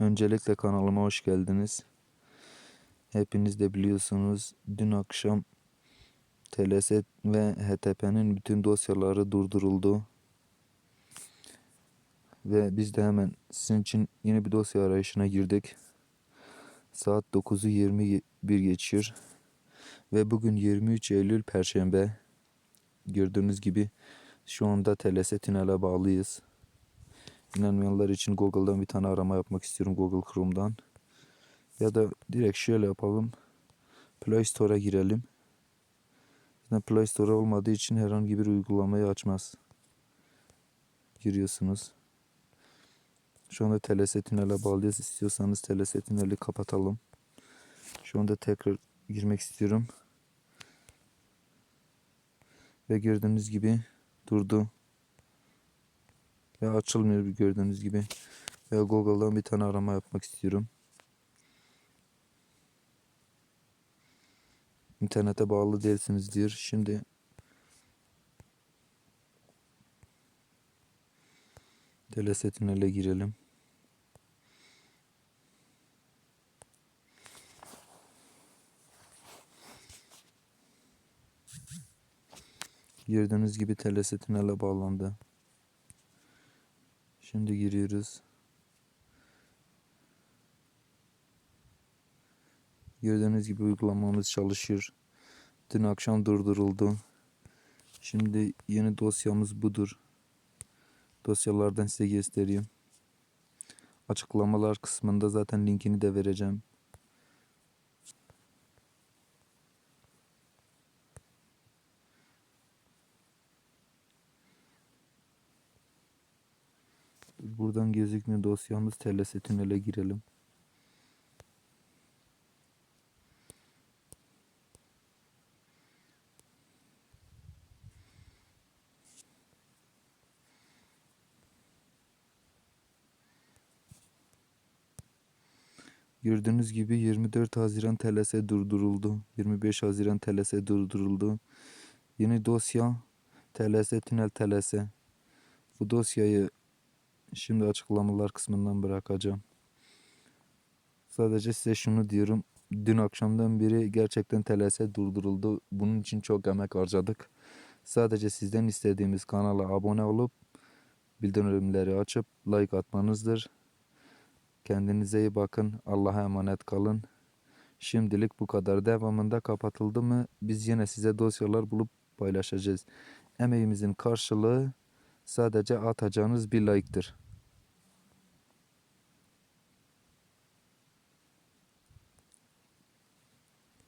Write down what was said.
Öncelikle kanalıma hoş geldiniz. Hepiniz de biliyorsunuz dün akşam TLS ve HTP'nin bütün dosyaları durduruldu. Ve biz de hemen sizin için yeni bir dosya arayışına girdik. Saat 9'u 21 geçiyor. Ve bugün 23 Eylül Perşembe. Gördüğünüz gibi şu anda TLS tünele bağlıyız. İnanmayanlar için Google'dan bir tane arama yapmak istiyorum Google Chrome'dan. Ya da direkt şöyle yapalım. Play Store'a girelim. Zaten Play Store olmadığı için herhangi bir uygulamayı açmaz. Giriyorsunuz. Şu anda TLS tünele bağlıyız. İstiyorsanız TLS tüneli kapatalım. Şu anda tekrar girmek istiyorum. Ve gördüğünüz gibi durdu. Ve açılmıyor gördüğünüz gibi. Ve Google'dan bir tane arama yapmak istiyorum. İnternete bağlı değilsiniz diyor. Şimdi TLS tünele girelim. Gördüğünüz gibi TLS tünele bağlandı. Şimdi giriyoruz. Gördüğünüz gibi uygulamamız çalışıyor. Dün akşam durduruldu. Şimdi yeni dosyamız budur. Dosyalardan size göstereyim. Açıklamalar kısmında zaten linkini de vereceğim. Buradan gözükmüyor dosyamız TLS tünele girelim. Gördüğünüz gibi 24 Haziran TLS durduruldu. 25 Haziran TLS durduruldu. Yeni dosya TLS Tünel TLS. Bu dosyayı şimdi açıklamalar kısmından bırakacağım. Sadece size şunu diyorum. Dün akşamdan beri gerçekten TLS durduruldu. Bunun için çok emek harcadık. Sadece sizden istediğimiz kanala abone olup bildirimleri açıp like atmanızdır. Kendinize iyi bakın. Allah'a emanet kalın. Şimdilik bu kadar. Devamında kapatıldı mı biz yine size dosyalar bulup paylaşacağız. Emeğimizin karşılığı sadece atacağınız bir like'tır.